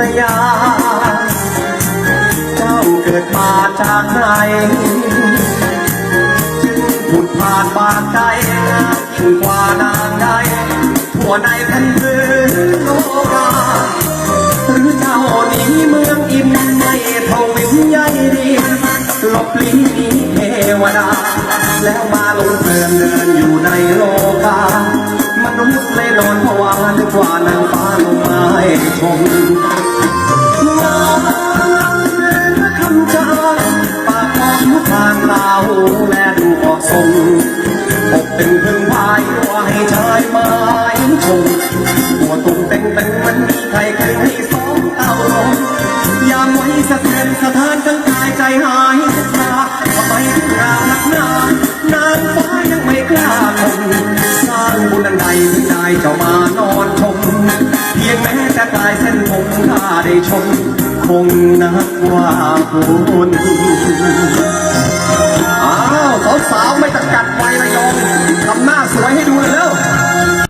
รยา เจ้าเกิดมาจากไหนจึงผุดผ่านบานใจยิ่งกว่านางใดทั่วในแผ่นดินโลกาหรือเจ้าหนีเมืองอินไม่ทวินใหญ่ดีหลบหลีเทวดา แล้วมาลงเพลินเดินอยู่ในโลกามนุษย์เลยนอนผวานึกว่านางฟ้าลงมาให้ ชมงามเดินมาคำจาปากมองทุกทางตาแลดูเหมาะสมอกเป็นพึ่งพายว่าให้ชายไม้ชมหัวตุ้งเต็งเต็งมันมีใครเคยให้สองเต่าลมยามไว้สะเทือนสะท้านทั้งกายใจหาย ชม คงนักว่าคุณ